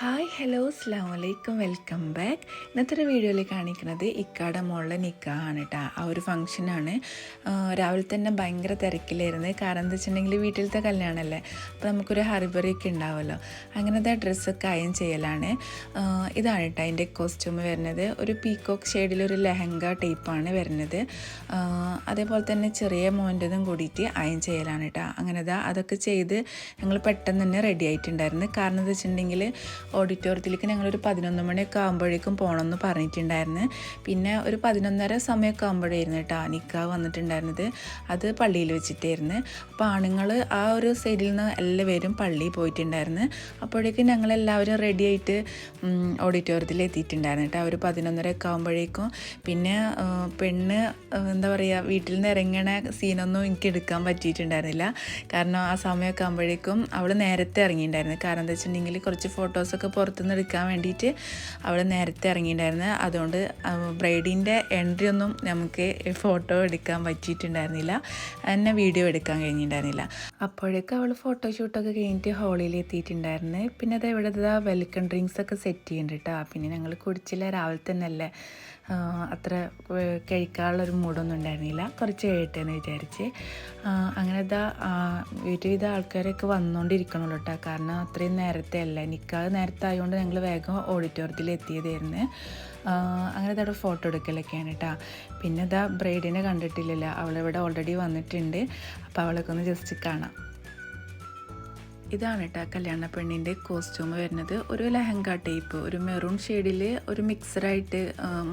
Hi hello അസ്ലാം വലൈക്കും welcome back. ഇന്നത്തെ ഒരു വീഡിയോയിൽ കാണിക്കുന്നത് ഇക്കാടെ മോളിലെ നിക്കാഹാണ് കേട്ടോ ആ ഒരു ഫംഗ്ഷനാണ് രാവിലെ തന്നെ ഭയങ്കര തിരക്കിലായിരുന്നു. കാരണം എന്താ വെച്ചിട്ടുണ്ടെങ്കിൽ വീട്ടിലത്തെ കല്യാണമല്ലേ അപ്പോൾ നമുക്കൊരു ഹറിബറി ഒക്കെ ഉണ്ടാവുമല്ലോ അങ്ങനത്തെ ഡ്രസ്സൊക്കെ അയൺ ചെയ്യലാണ്. ഇതാണ് കേട്ടോ അതിന്റെ കോസ്റ്റ്യൂം വരുന്നത്. ഒരു പീക്കോക്ക് ഷെയ്ഡിലൊരു ലെഹങ്ക ടൈപ്പാണ് വരുന്നത്. അതേപോലെ തന്നെ ചെറിയ മോന്റെതും കൂടിയിട്ട് അയൺ ചെയ്യലാണ് കേട്ടോ അങ്ങനെ ദാ അതൊക്കെ ചെയ്ത് ഞങ്ങൾ പെട്ടെന്ന് തന്നെ റെഡി ആയിട്ടുണ്ടായിരുന്നു. കാരണം എന്താ വെച്ചിട്ടുണ്ടെങ്കിൽ ഓഡിറ്റോറിയത്തിലേക്ക് ഞങ്ങളൊരു പതിനൊന്ന് മണിയൊക്കെ ആകുമ്പോഴേക്കും പോകണമെന്ന് പറഞ്ഞിട്ടുണ്ടായിരുന്നു. പിന്നെ ഒരു പതിനൊന്നര സമയമൊക്കെ ആകുമ്പോഴായിരുന്നു കേട്ടോ നിക്കാഹ് വന്നിട്ടുണ്ടായിരുന്നത്. അത് പള്ളിയിൽ വെച്ചിട്ടായിരുന്നു. അപ്പോൾ ആണുങ്ങൾ ആ ഒരു സൈഡിൽ നിന്ന് എല്ലാവരും പള്ളിയിൽ പോയിട്ടുണ്ടായിരുന്നു. അപ്പോഴേക്കും ഞങ്ങളെല്ലാവരും റെഡി ആയിട്ട് ഓഡിറ്റോറിയത്തിൽ എത്തിയിട്ടുണ്ടായിരുന്നു കേട്ടോ. ഒരു പതിനൊന്നര ഒക്കെ ആകുമ്പോഴേക്കും പിന്നെ പെണ്ണ് എന്താ പറയുക വീട്ടിൽ നിന്ന് ഇറങ്ങണ സീനൊന്നും എനിക്ക് എടുക്കാൻ പറ്റിയിട്ടുണ്ടായിരുന്നില്ല. കാരണം ആ സമയമൊക്കെ ആകുമ്പോഴേക്കും അവൾ നേരത്തെ ഇറങ്ങിയിട്ടുണ്ടായിരുന്നു. കാരണം എന്താ വെച്ചിട്ടുണ്ടെങ്കിൽ കുറച്ച് ഫോട്ടോസൊക്കെ പുറത്തുനിന്ന് എടുക്കാൻ വേണ്ടിയിട്ട് അവൾ നേരത്തെ ഇറങ്ങിയിട്ടുണ്ടായിരുന്നു. അതുകൊണ്ട് ബ്രൈഡിന്റെ എൻട്രി ഒന്നും നമുക്ക് ഫോട്ടോ എടുക്കാൻ പറ്റിയിട്ടുണ്ടായിരുന്നില്ല. എന്നെ വീഡിയോ എടുക്കാൻ കഴിഞ്ഞിട്ടുണ്ടായിരുന്നില്ല. അപ്പോഴേക്കും അവൾ ഫോട്ടോ ഫോട്ടോഷൂട്ടൊക്കെ കഴിഞ്ഞിട്ട് ഹോളിൽ എത്തിയിട്ടുണ്ടായിരുന്നു. പിന്നെ അത് ഇവിടെ വെൽക്കം ഡ്രിങ്ക്സ് ഒക്കെ സെറ്റ് ചെയ്യുന്നുണ്ട് കേട്ടോ പിന്നെ ഞങ്ങൾ കുടിച്ചില്ല. രാവിലെ തന്നെ അല്ലേ അത്ര കഴിക്കാനുള്ളൊരു മൂഡൊന്നും ഉണ്ടായിരുന്നില്ല. കുറച്ച് കഴിയട്ടെന്ന് വിചാരിച്ച്. ആ, അങ്ങനെ ഇതാ ഒരുവിധ ആൾക്കാരൊക്കെ വന്നുകൊണ്ടിരിക്കണല്ലോ കേട്ടോ കാരണം അത്രയും നേരത്തെ അല്ല. നിൽക്കാതെ നേരത്തെ ആയതുകൊണ്ട് ഞങ്ങൾ വേഗം ഓഡിറ്റോറിയത്തിൽ എത്തിയതായിരുന്നു. അങ്ങനെ ഇതവിടെ ഫോട്ടോ എടുക്കലൊക്കെയാണ് കേട്ടോ പിന്നെ ഇതാ ബ്രൈഡിനെ കണ്ടിട്ടില്ലല്ലോ. അവളിവിടെ ഓൾറെഡി വന്നിട്ടുണ്ട്. അപ്പോൾ അവളൊക്കെ ഒന്ന് ജസ്റ്റ് കാണാം. ഇതാണ് കേട്ടോ കല്യാണ പെണ്ണിന്റെ കോസ്റ്റ്യൂം വരുന്നത്. ഒരു ലഹങ്ക ടൈപ്പ് ഒരു മെറൂൺ ഷെയ്ഡിൽ ഒരു മിക്സഡായിട്ട്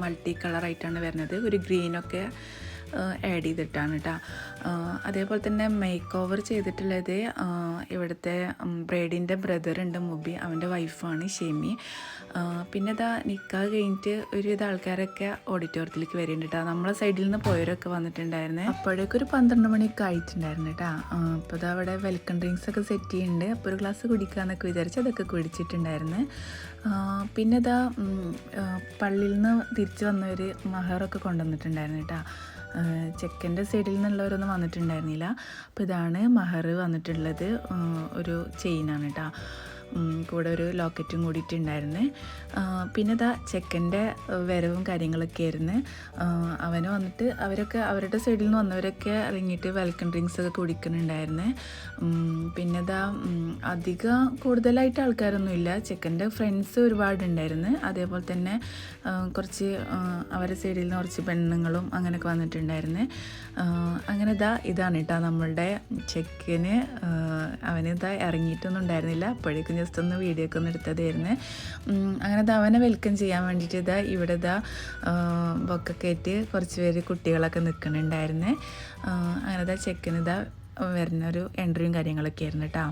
മൾട്ടി കളറായിട്ടാണ് വരുന്നത്. ഒരു ഗ്രീനൊക്കെ ആഡ് ചെയ്തിട്ടാണ് കേട്ടോ അതേപോലെ തന്നെ മേക്ക് ഓവർ ചെയ്തിട്ടുള്ളത് ഇവിടുത്തെ ബ്രൈഡിന്റെ ബ്രദറുണ്ട് മുബി അവന്റെ വൈഫാണ് ഷെമി. പിന്നെ ഇതാ നിക്കാഹ് കഴിഞ്ഞിട്ട് ഒരുവിധ ആൾക്കാരൊക്കെ ഓഡിറ്റോറിയത്തിലേക്ക് വരുന്നുണ്ട് കേട്ടോ നമ്മളെ സൈഡിൽ നിന്ന് പോയവരൊക്കെ വന്നിട്ടുണ്ടായിരുന്നു. അപ്പോഴേക്കും ഒരു പന്ത്രണ്ട് മണിയൊക്കെ ആയിട്ടുണ്ടായിരുന്നു കേട്ടോ അപ്പോൾ ഇതാ അവിടെ വെൽക്കം ഡ്രിങ്ക്സ് ഒക്കെ സെറ്റ് ചെയ്യുന്നുണ്ട് അപ്പോൾ ഒരു ഗ്ലാസ് കുടിക്കാമെന്നൊക്കെ വിചാരിച്ച് അതൊക്കെ കുടിച്ചിട്ടുണ്ടായിരുന്നു. പിന്നെ ഇതാ പള്ളിയിൽ നിന്ന് തിരിച്ച് വന്നവർ മഹറൊക്കെ കൊണ്ടുവന്നിട്ടുണ്ടായിരുന്നു കേട്ടോ ചെക്കന്റെ സൈഡിൽ നിന്നുള്ളവരൊന്നും വന്നിട്ടുണ്ടായിരുന്നില്ല. അപ്പോൾ ഇതാണ് മഹർ വന്നിട്ടുള്ളത്. ഒരു ചെയിനാണ് കേട്ടോ. കൂടെ ഒരു ലോക്കറ്റും കൂടിയിട്ടുണ്ടായിരുന്നു പിന്നെ ഇതാ ചെക്കന്റെ വരവും കാര്യങ്ങളൊക്കെ ആയിരുന്നു. അവന് വന്നിട്ട് അവരൊക്കെ അവരുടെ സൈഡിൽ നിന്ന് വന്നവരൊക്കെ ഇറങ്ങിയിട്ട് വെൽക്കം ഡ്രിങ്ക്സ് ഒക്കെ കുടിക്കുന്നുണ്ടായിരുന്നു. പിന്നെ ഇതാ അധികം കൂടുതലായിട്ട് ആൾക്കാരൊന്നുമില്ല ചെക്കന്റെ ഫ്രണ്ട്സ് ഒരുപാടുണ്ടായിരുന്നു അതേപോലെ തന്നെ കുറച്ച് അവരുടെ സൈഡിൽ നിന്ന് കുറച്ച് പെണ്ണുങ്ങളും അങ്ങനെയൊക്കെ വന്നിട്ടുണ്ടായിരുന്നു. അങ്ങനെ ഇതാ ഇതാണ് കേട്ടോ നമ്മളുടെ ചെക്കന് അവനിതാ ഇറങ്ങിയിട്ടൊന്നും ഉണ്ടായിരുന്നില്ല. അപ്പോഴേക്കും ജസ്റ്റ് ഒന്ന് വീഡിയോ ഒക്കെ ഒന്ന് എടുത്തതായിരുന്നു. അങ്ങനെ അവനെ വെൽക്കം ചെയ്യാൻ വേണ്ടിയിട്ട് ഇതാ ഇവിടെ ഇതാ ബൊക്കൊക്കെ ആയിട്ട് കുറച്ച് പേര് കുട്ടികളൊക്കെ നിൽക്കുന്നുണ്ടായിരുന്നു. അങ്ങനെ ഇതാ ചെക്കിന് വരുന്ന ഒരു എൻട്രിയും കാര്യങ്ങളൊക്കെ ആയിരുന്നു കേട്ടോ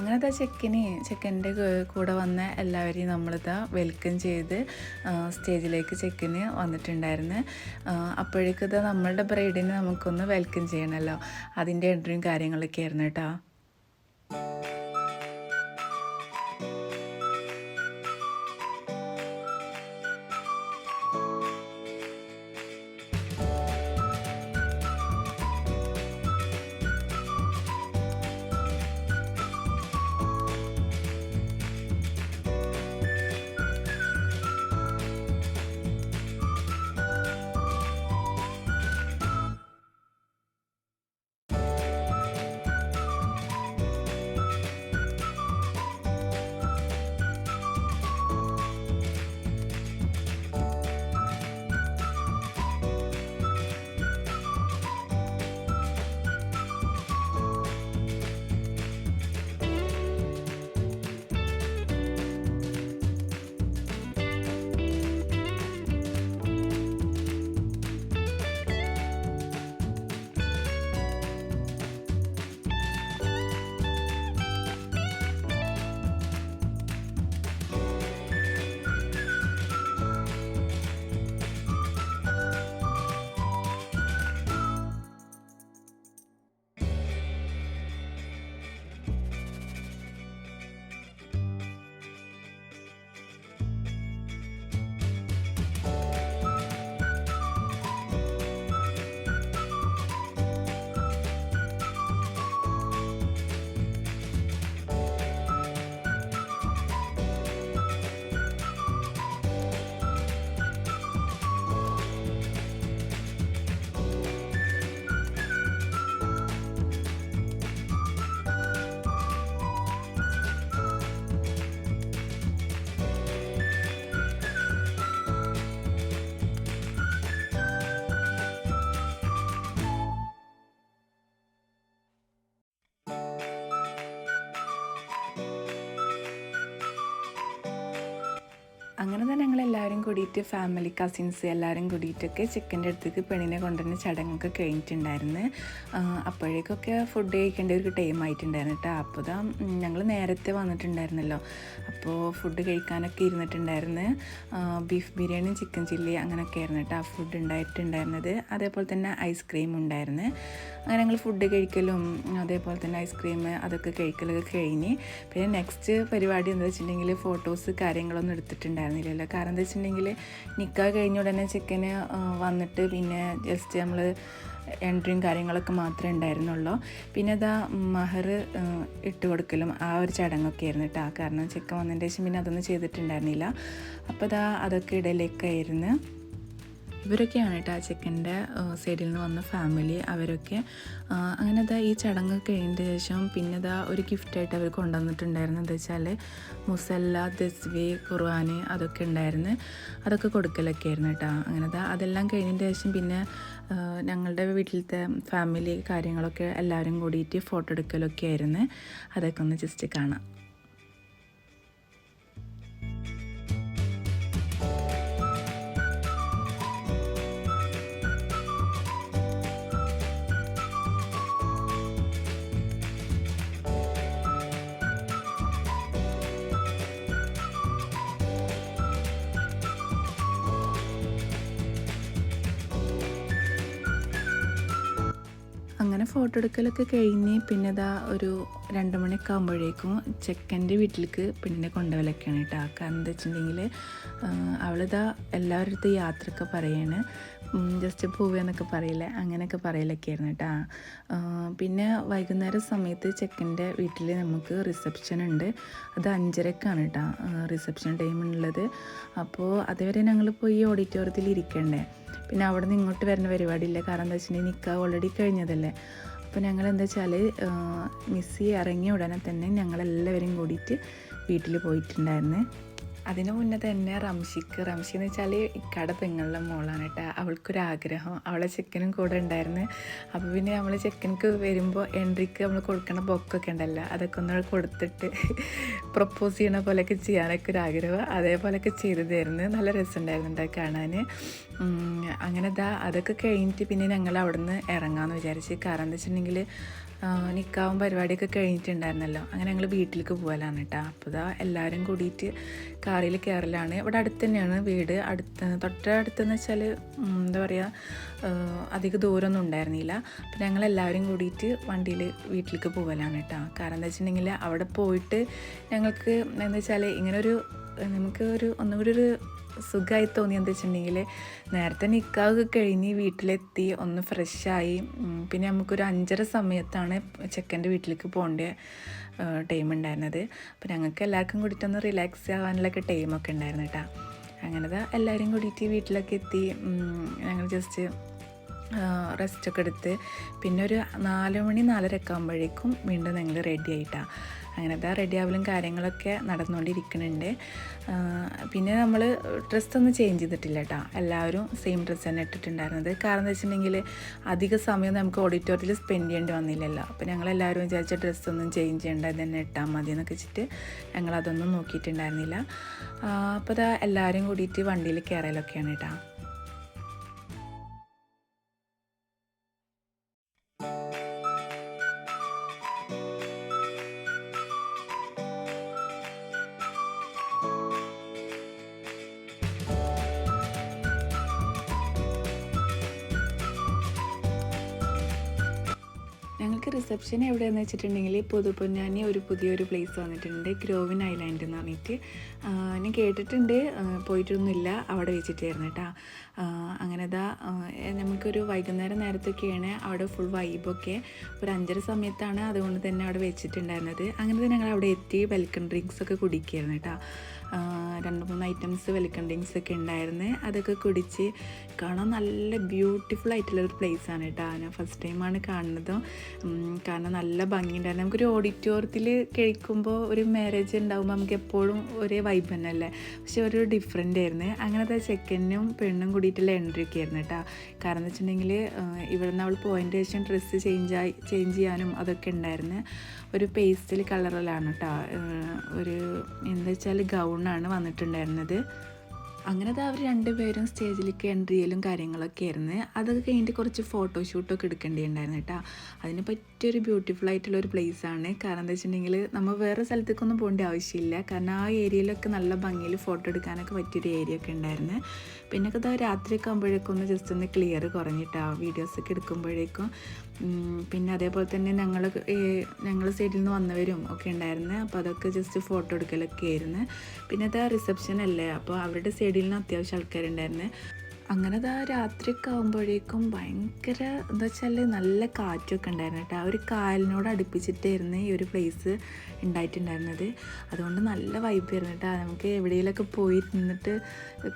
അങ്ങനത്തെ ചെക്കിനെ ചെക്കന്റെ കൂടെ വന്ന എല്ലാവരെയും നമ്മളിതാ വെൽക്കം ചെയ്ത് സ്റ്റേജിലേക്ക് ചെക്കന് വന്നിട്ടുണ്ടായിരുന്നു. ആ, അപ്പോഴേക്കും ഇതാ നമ്മളുടെ ബ്രൈഡിനെ നമുക്കൊന്ന് വെൽക്കം ചെയ്യണമല്ലോ അതിന്റെ എൻട്രിയും കാര്യങ്ങളൊക്കെ ആയിരുന്നു കേട്ടോ. അങ്ങനെ തന്നെ ഞങ്ങൾ എല്ലാവരും കൂടിയിട്ട് ഫാമിലി കസിൻസ് എല്ലാവരും കൂടിയിട്ടൊക്കെ ചെക്കന്റെ അടുത്തേക്ക് പെണ്ണിനെ കൊണ്ടുവരുന്ന ചടങ്ങൊക്കെ കഴിഞ്ഞിട്ടുണ്ടായിരുന്നു. അപ്പോഴേക്കൊക്കെ ഫുഡ് കഴിക്കേണ്ട ഒരു ടൈം ആയിട്ടുണ്ടായിരുന്നു കേട്ടോ. അപ്പോൾ ഇതാ ഞങ്ങൾ നേരത്തെ വന്നിട്ടുണ്ടായിരുന്നല്ലോ. അപ്പോൾ ഫുഡ് കഴിക്കാനൊക്കെ ഇരുന്നിട്ടുണ്ടായിരുന്നു. ബീഫ് ബിരിയാണി ചിക്കൻ ചില്ലി അങ്ങനെയൊക്കെ ആയിരുന്നു കേട്ടോ ഫുഡ് ഉണ്ടായിട്ടുണ്ടായിരുന്നത്. അതേപോലെ തന്നെ ഐസ്ക്രീം ഉണ്ടായിരുന്നു. അങ്ങനെ ഞങ്ങൾ ഫുഡ് കഴിക്കലും അതേപോലെ തന്നെ ഐസ്ക്രീം അതൊക്കെ കഴിക്കലൊക്കെ കഴിഞ്ഞ്. പിന്നെ നെക്സ്റ്റ് പരിപാടി എന്താ വെച്ചിട്ടുണ്ടെങ്കിൽ ഫോട്ടോസ് കാര്യങ്ങളൊന്നും എടുത്തിട്ടുണ്ടായിരുന്നില്ലല്ലോ കാരണം എന്താ വെച്ചിട്ടുണ്ടെങ്കിൽ നിൽക്കാൻ കഴിഞ്ഞ ഉടനെ ചെക്കന് വന്നിട്ട് പിന്നെ ജസ്റ്റ് നമ്മൾ എൻട്രിയും കാര്യങ്ങളൊക്കെ മാത്രമേ ഉണ്ടായിരുന്നുള്ളൂ. പിന്നെ അതാ മഹർ ഇട്ട് കൊടുക്കലും ആ ഒരു ചടങ്ങൊക്കെ ആയിരുന്നു കേട്ടോ കാരണം ചെക്കൻ വന്നതിന്റെ ശേഷം പിന്നെ അതൊന്നും ചെയ്തിട്ടുണ്ടായിരുന്നില്ല. അപ്പോൾ അതാ അതൊക്കെ ഇടയിലേക്കായിരുന്നു. ഇവരൊക്കെയാണ് കേട്ടോ ആ ചെക്കന്റെ സൈഡിൽ നിന്ന് വന്ന ഫാമിലി. അവരൊക്കെ അങ്ങനെ ഇതാ ഈ ചടങ്ങ് കഴിഞ്ഞതിന് ശേഷം പിന്നെ ഇതാ ഒരു ഗിഫ്റ്റായിട്ട് അവർ കൊണ്ടുവന്നിട്ടുണ്ടായിരുന്നു. എന്താ വെച്ചാൽ മുസല്ല ദസ്വി ഖുർആൻ അതൊക്കെ ഉണ്ടായിരുന്നു. അതൊക്കെ കൊടുക്കലൊക്കെ ആയിരുന്നു കേട്ടോ അങ്ങനെ ഇതാ അതെല്ലാം കഴിഞ്ഞതിന് ശേഷം പിന്നെ ഞങ്ങളുടെ വീട്ടിലത്തെ ഫാമിലി കാര്യങ്ങളൊക്കെ എല്ലാവരും കൂടിയിട്ട് ഫോട്ടോ എടുക്കലൊക്കെ ആയിരുന്നു. അതൊക്കെ ഒന്ന് ജസ്റ്റ് കാണാം. ഫോട്ടോ കഴിഞ്ഞ് പിന്നെ ഇതാ ഒരു രണ്ട് മണിയൊക്കെ ആകുമ്പോഴേക്കും ചെക്കന്റെ വീട്ടിലേക്ക് പെണ്ണിനെ കൊണ്ടുപോകലൊക്കെയാണ് കേട്ടോ. കാരണം എന്താ വെച്ചിട്ടുണ്ടെങ്കിൽ അവളിതാ എല്ലാവരുടെ അടുത്ത് യാത്രയൊക്കെ പറയാണ്. ജസ്റ്റ് പോവുകയെന്നൊക്കെ പറയില്ല അങ്ങനെയൊക്കെ പറയലൊക്കെ ആയിരുന്നു കേട്ടോ പിന്നെ വൈകുന്നേര സമയത്ത് ചെക്കന്റെ വീട്ടിൽ നമുക്ക് റിസപ്ഷൻ ഉണ്ട് അത് അഞ്ചരക്കാണ് കേട്ടോ റിസപ്ഷൻ ടൈം ഉള്ളത് അപ്പോൾ അതുവരെ ഞങ്ങൾ പോയി ഓഡിറ്റോറിയത്തിൽ ഇരിക്കണ്ടേ പിന്നെ അവിടെ നിന്ന് ഇങ്ങോട്ട് വരുന്ന പരിപാടിയില്ല. കാരണം എന്താ വെച്ചിട്ടുണ്ടെങ്കിൽ നിൽക്കുക ഓൾറെഡി കഴിഞ്ഞതല്ലേ. അപ്പോൾ ഞങ്ങൾ എന്താ വെച്ചാൽ മിസ്സി ഇറങ്ങിയ ഉടനെ തന്നെ ഞങ്ങളെല്ലാവരും കൂടിയിട്ട് വീട്ടിൽ പോയിട്ടുണ്ടായിരുന്നു. അതിന് മുന്നേ തന്നെ റംഷിക്ക് റംഷി എന്ന് വെച്ചാൽ ഇക്കട പെങ്ങളുടെ മോളാണ് കേട്ടോ. അവൾക്കൊരാഗ്രഹം. അവളെ ചെക്കനും കൂടെ ഉണ്ടായിരുന്നു. അപ്പോൾ പിന്നെ നമ്മൾ ചെക്കനക്ക് വരുമ്പോൾ എൻട്രിക്ക് നമ്മൾ കൊടുക്കണ ബൊക്കൊക്കെ ഉണ്ടല്ലോ അതൊക്കെ ഒന്ന് കൊടുത്തിട്ട് പ്രപ്പോസ് ചെയ്യണ പോലെയൊക്കെ ചെയ്യാനൊക്കെ ഒരു ആഗ്രഹം. അതേപോലെയൊക്കെ തരുന്നു നല്ല രസമുണ്ടായിരുന്നു കേട്ടോ കാണാൻ. അങ്ങനെ ദാ അതൊക്കെ കഴിഞ്ഞിട്ട് പിന്നെ ഞങ്ങൾ അവിടുന്ന് ഇറങ്ങാമെന്ന് വിചാരിച്ച്. കാരണം എന്താ വെച്ചിട്ടുണ്ടെങ്കിൽ നിൽക്കാവും പരിപാടിയൊക്കെ കഴിഞ്ഞിട്ടുണ്ടായിരുന്നല്ലോ. അങ്ങനെ ഞങ്ങൾ വീട്ടിലേക്ക് പോകലാണ് കേട്ടോ. അപ്പോൾ ഇതാ എല്ലാവരും കൂടിയിട്ട് കാറിൽ കയറലാണ് ഇവിടെ അടുത്ത് തന്നെയാണ് വീട്. അടുത്ത് തൊട്ടടുത്തെന്ന് വെച്ചാൽ എന്താ പറയുക അധികം ദൂരമൊന്നും ഉണ്ടായിരുന്നില്ല. അപ്പോൾ ഞങ്ങൾ എല്ലാവരും കൂടിയിട്ട് വണ്ടിയിൽ വീട്ടിലേക്ക് പോകലാണ് കേട്ടോ. കാരണം എന്താ വെച്ചിട്ടുണ്ടെങ്കിൽ അവിടെ പോയിട്ട് ഞങ്ങൾക്ക് എന്താ വെച്ചാൽ ഇങ്ങനൊരു നമുക്ക് ഒരു ഒന്നുകൂടി ഒരു സുഖമായി തോന്നി എന്താ വെച്ചിട്ടുണ്ടെങ്കിൽ നേരത്തെ നിൽക്കാവ് കഴിഞ്ഞ് വീട്ടിലെത്തി ഒന്ന് ഫ്രഷായി. പിന്നെ നമുക്കൊരു അഞ്ചര സമയത്താണ് ചെക്കന്റെ വീട്ടിലേക്ക് പോകേണ്ട ടൈം ഉണ്ടായിരുന്നത്. അപ്പോൾ ഞങ്ങൾക്ക് എല്ലാവർക്കും കൂടിയിട്ടൊന്ന് റിലാക്സ് ആവാനുള്ളൊക്കെ ടൈമൊക്കെ ഉണ്ടായിരുന്നു കേട്ടോ അങ്ങനെ എല്ലാവരും കൂടിയിട്ട് വീട്ടിലൊക്കെ എത്തി. ഞങ്ങൾ ജസ്റ്റ് റെസ്റ്റൊക്കെ എടുത്ത് പിന്നെ ഒരു നാല് മണി നാലരയൊക്കെ ആകുമ്പോഴേക്കും വീണ്ടും ഞങ്ങൾ റെഡി ആയിട്ടാണ് അങ്ങനത്തെ റെഡി ആവലും കാര്യങ്ങളൊക്കെ നടന്നുകൊണ്ടിരിക്കുന്നുണ്ട്. പിന്നെ നമ്മൾ ഡ്രസ്സൊന്നും ചേഞ്ച് ചെയ്തിട്ടില്ല കേട്ടോ. എല്ലാവരും സെയിം ഡ്രസ്സ് തന്നെ ഇട്ടിട്ടുണ്ടായിരുന്നത്. കാരണം എന്താ വെച്ചിട്ടുണ്ടെങ്കിൽ അധിക സമയം നമുക്ക് ഓഡിറ്റോറിയത്തിൽ സ്പെൻഡ് ചെയ്യേണ്ടി വന്നില്ലല്ലോ. അപ്പോൾ ഞങ്ങളെല്ലാവരും വിചാരിച്ച ഡ്രസ്സൊന്നും ചേഞ്ച് ചെയ്യേണ്ട തന്നെ ഇട്ടാൽ മതി എന്നൊക്കെ വെച്ചിട്ട് ഞങ്ങളതൊന്നും നോക്കിയിട്ടുണ്ടായിരുന്നില്ല. അപ്പോൾ അതാ എല്ലാവരും കൂടിയിട്ട് വണ്ടിയിൽ കയറലൊക്കെയാണ് കേട്ടോ. ഞങ്ങൾക്ക് റിസപ്ഷൻ എവിടെയാണെന്ന് വെച്ചിട്ടുണ്ടെങ്കിൽ പുതുപൊന്നാനി ഒരു പുതിയൊരു പ്ലേസ് വന്നിട്ടുണ്ട് ഗ്രോവിൻ ഐലാൻഡ് എന്ന് പറഞ്ഞിട്ട്. ഞാൻ കേട്ടിട്ടുണ്ട്. പോയിട്ടൊന്നുമില്ല. അവിടെ വെച്ചിട്ടായിരുന്നു കേട്ടോ. അങ്ങനെതാ നമുക്കൊരു വൈകുന്നേരം നേരത്തൊക്കെയാണ് അവിടെ ഫുൾ വൈബൊക്കെ ഒരു അഞ്ചര സമയത്താണ് അതുകൊണ്ട് തന്നെ അവിടെ വെച്ചിട്ടുണ്ടായിരുന്നത്. അങ്ങനെ ഞങ്ങൾ അവിടെ എത്തി വെൽക്കം ഡ്രിങ്ക്സ് ഒക്കെ കുടിക്കുകയായിരുന്നു കേട്ടോ. രണ്ട് മൂന്ന് ഐറ്റംസ് വെൽക്കം ഡ്രിങ്ക്സ് ഒക്കെ ഉണ്ടായിരുന്നു. അതൊക്കെ കുടിച്ച് കാണാൻ നല്ല ബ്യൂട്ടിഫുൾ ആയിട്ടുള്ള ഒരു പ്ലേസ് ആണ് കേട്ടോ. ഞാൻ ഫസ്റ്റ് ടൈമാണ് കാണുന്നത്. കാരണം നല്ല ഭംഗിയുണ്ടായിരുന്നു നമുക്കൊരു ഓഡിറ്റോറിയത്തിൽ കഴിക്കുമ്പോൾ ഒരു മാരേജ് ഉണ്ടാകുമ്പോൾ നമുക്ക് എപ്പോഴും ഒരേ വൈബ് തന്നെയല്ലേ പക്ഷെ ഒരു ഡിഫറെന്റ് ആയിരുന്നു. അങ്ങനത്തെ ചെക്കനും പെണ്ണും കൂടിയിട്ടുള്ള എൻട്രി ഒക്കെ ആയിരുന്നു കേട്ടോ. കാരണം എന്ന് വെച്ചിട്ടുണ്ടെങ്കിൽ ഇവിടെ നിന്ന് അവൾ പോയിന്റ് ശേഷം ഡ്രസ്സ് ചേഞ്ച് ആയി ചേഞ്ച് ചെയ്യാനും അതൊക്കെ ഉണ്ടായിരുന്നു. ഒരു പേസ്റ്റൽ കളറിലാണ് കേട്ടോ. ഒരു എന്താ വെച്ചാൽ ഗൗൺ ഗ്രൂണാണ് വന്നിട്ടുണ്ടായിരുന്നത്. അങ്ങനെ അവർ രണ്ടുപേരും സ്റ്റേജിലേക്ക് എൻട്രി ചെയ്യലും കാര്യങ്ങളൊക്കെ ആയിരുന്നു. അതൊക്കെ കഴിഞ്ഞിട്ട് കുറച്ച് ഫോട്ടോഷൂട്ടൊക്കെ എടുക്കേണ്ടിയുണ്ടായിരുന്നു കേട്ടോ. അതിന് പറ്റിയൊരു ബ്യൂട്ടിഫുൾ ആയിട്ടുള്ള ഒരു place ആണ്. കാരണം എന്താ വെച്ചിട്ടുണ്ടെങ്കിൽ നമ്മൾ വേറെ സ്ഥലത്തേക്കൊന്നും പോകേണ്ട ആവശ്യമില്ല. കാരണം ആ ഏരിയയിലൊക്കെ നല്ല ഭംഗിയിൽ ഫോട്ടോ എടുക്കാനൊക്കെ പറ്റിയൊരു ഏരിയ ഒക്കെ ഉണ്ടായിരുന്നു. പിന്നെ ഇതാ രാത്രിയൊക്കെ ആകുമ്പോഴേക്കും ഒന്ന് ജസ്റ്റ് ഒന്ന് ക്ലിയർ കുറഞ്ഞിട്ടാണ് വീഡിയോസൊക്കെ എടുക്കുമ്പോഴേക്കും പിന്നെ അതേപോലെ തന്നെ ഞങ്ങൾ ഞങ്ങൾ സൈഡിൽ നിന്ന് വന്നവരും ഒക്കെ ഉണ്ടായിരുന്നു. അപ്പോൾ അതൊക്കെ ജസ്റ്റ് ഫോട്ടോ എടുക്കലൊക്കെ ആയിരുന്നു. പിന്നെ അത് റിസപ്ഷൻ അല്ലേ? അപ്പോൾ അവരുടെ സൈഡിൽ നിന്ന് അത്യാവശ്യം ആൾക്കാരുണ്ടായിരുന്നു. അങ്ങനെ അത് രാത്രിയൊക്കെ ആകുമ്പോഴേക്കും ഭയങ്കര എന്താ വെച്ചാൽ നല്ല കാറ്റൊക്കെ ഉണ്ടായിരുന്നു കേട്ടോ. ആ ഒരു കാലിനോട് അടുപ്പിച്ചിട്ടായിരുന്നു ഈ ഒരു പ്ലേസ് ഉണ്ടായിട്ടുണ്ടായിരുന്നത്. അതുകൊണ്ട് നല്ല വൈബ് ആയിരുന്നു കേട്ടോ. നമുക്ക് എവിടെയെങ്കിലുമൊക്കെ പോയി നിന്നിട്ട്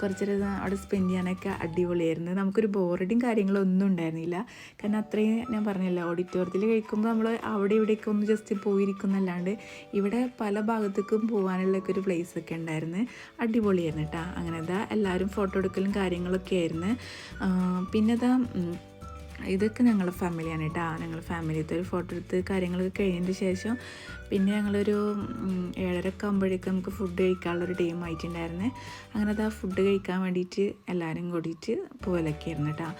കുറച്ച് നേരം അവിടെ സ്പെൻഡ് ചെയ്യാനൊക്കെ അടിപൊളിയായിരുന്നു. നമുക്കൊരു ബോറടിയും കാര്യങ്ങളൊന്നും ഉണ്ടായിരുന്നില്ല. കാരണം അത്രയും ഞാൻ പറഞ്ഞല്ലോ ഓഡിറ്റോറിയത്തിൽ കഴിക്കുമ്പോൾ നമ്മൾ അവിടെ ഇവിടെയൊക്കെ ഒന്ന് ജസ്റ്റ് പോയിരിക്കുന്നല്ലാണ്ട് ഇവിടെ പല ഭാഗത്തേക്കും പോകാനുള്ളൊക്കെ ഒരു ഒക്കെ ഉണ്ടായിരുന്നു. അടിപൊളിയായിരുന്നു കേട്ടോ. അങ്ങനെ എന്താ എല്ലാവരും ഫോട്ടോ എടുക്കലും കാര്യങ്ങളൊക്കെ ആ, പിന്നെ ഇതാ ഇതൊക്കെ ഞങ്ങളുടെ ഫാമിലിയാണ് കേട്ടോ ഞങ്ങൾ ഫാമിലിയത്തെ ഒരു ഫോട്ടോ എടുത്ത് കാര്യങ്ങളൊക്കെ കഴിഞ്ഞതിന് ശേഷം പിന്നെ ഞങ്ങളൊരു ഏഴരക്കെ ആകുമ്പോഴേക്കും നമുക്ക് ഫുഡ് കഴിക്കാനുള്ളൊരു ടൈം ആയിട്ടുണ്ടായിരുന്നേ. അങ്ങനെ അതാ ഫുഡ് കഴിക്കാൻ വേണ്ടിയിട്ട് എല്ലാവരും കൂടിയിട്ട് പോലൊക്കെ ആയിരുന്നു കേട്ടോ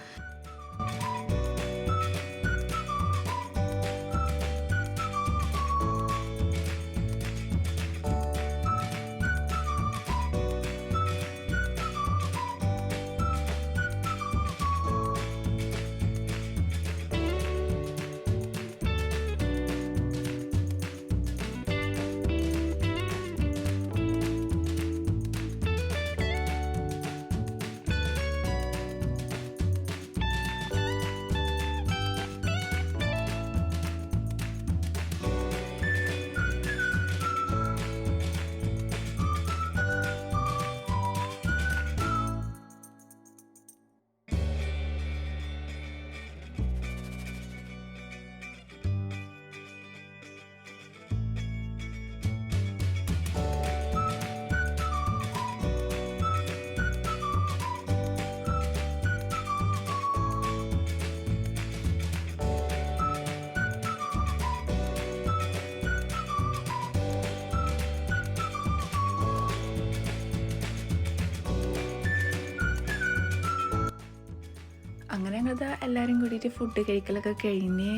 അങ്ങനെ ഞങ്ങളിത് എല്ലാവരും കൂടിയിട്ട് ഫുഡ് കഴിക്കലൊക്കെ കഴിഞ്ഞ്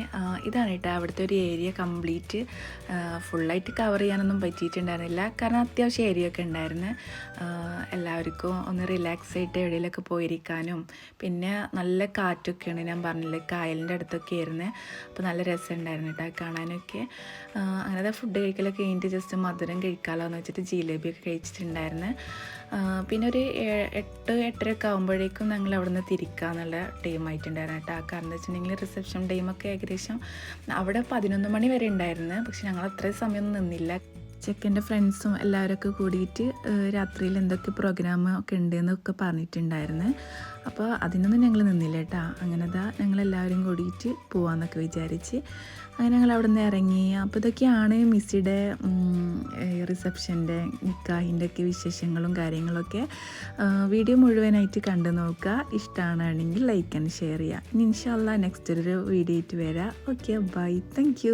ഇതാണ് കേട്ടോ അവിടുത്തെ ഒരു ഏരിയ കംപ്ലീറ്റ് ഫുള്ളായിട്ട് കവർ ചെയ്യാനൊന്നും പറ്റിയിട്ടുണ്ടായിരുന്നില്ല. കാരണം അത്യാവശ്യം ഏരിയ ഒക്കെ ഉണ്ടായിരുന്നു. എല്ലാവർക്കും ഒന്ന് റിലാക്സ് ആയിട്ട് എവിടെയെങ്കിലൊക്കെ പോയിരിക്കാനും പിന്നെ നല്ല കാറ്റൊക്കെയാണ് ഞാൻ പറഞ്ഞില്ലേ കായലിന്റെ അടുത്തൊക്കെ ആയിരുന്നു. അപ്പോൾ നല്ല രസമുണ്ടായിരുന്നു കേട്ടോ കാണാനൊക്കെ. അങ്ങനത്തെ അങ്ങനെ ഫുഡ് കഴിക്കലൊക്കെ കഴിഞ്ഞിട്ട് ജസ്റ്റ് മധുരം കഴിക്കാമല്ലോ എന്ന് വെച്ചിട്ട് ജിലേബിയൊക്കെ കഴിച്ചിട്ടുണ്ടായിരുന്നു. പിന്നെ ഒരു എട്ട് എട്ടരയൊക്കെ ആകുമ്പോഴേക്കും ഞങ്ങൾ അവിടെ നിന്ന് തിരിക്കാന്നുള്ള ആയിട്ടുണ്ടായിരുന്നു കേട്ടോ. കാരണം എന്താ വെച്ചിട്ടുണ്ടെങ്കിൽ റിസപ്ഷൻ ടൈമൊക്കെ ഏകദേശം അവിടെ പതിനൊന്ന് മണി വരെ ഉണ്ടായിരുന്നു. പക്ഷെ ഞങ്ങൾ അത്രയും സമയമൊന്നും നിന്നില്ല. ചെക്കന്റെ ഫ്രണ്ട്സും എല്ലാവരൊക്കെ കൂടിയിട്ട് രാത്രിയിൽ എന്തൊക്കെ പ്രോഗ്രാം ഒക്കെ ഉണ്ട് ഉണ്ടെന്നൊക്കെ പറഞ്ഞിട്ടുണ്ടായിരുന്നു. അപ്പോൾ അതിനൊന്നും ഞങ്ങൾ നിന്നില്ല കേട്ടോ. അങ്ങനെ ദാ ഞങ്ങളെല്ലാവരും കൂടിയിട്ട് പോവാന്നൊക്കെ വിചാരിച്ച്. അങ്ങനെ ഞങ്ങൾ അവിടെ നിന്ന് ഇറങ്ങി. അപ്പോൾ ഇതൊക്കെയാണ് മിസ്സിയുടെ റിസപ്ഷന്റെ നിക്കാഹിന്റെ ഒക്കെ വിശേഷങ്ങളും കാര്യങ്ങളൊക്കെ വീഡിയോ മുഴുവനായിട്ട് കണ്ടു നോക്കുക. ഇഷ്ടമാണെങ്കിൽ ലൈക്ക് ആൻഡ് ഷെയർ ചെയ്യുക. ഇൻഷാല്ല നെക്സ്റ്റ് ഒരു വീഡിയോ ആയിട്ട് വരാം. Okay bye thank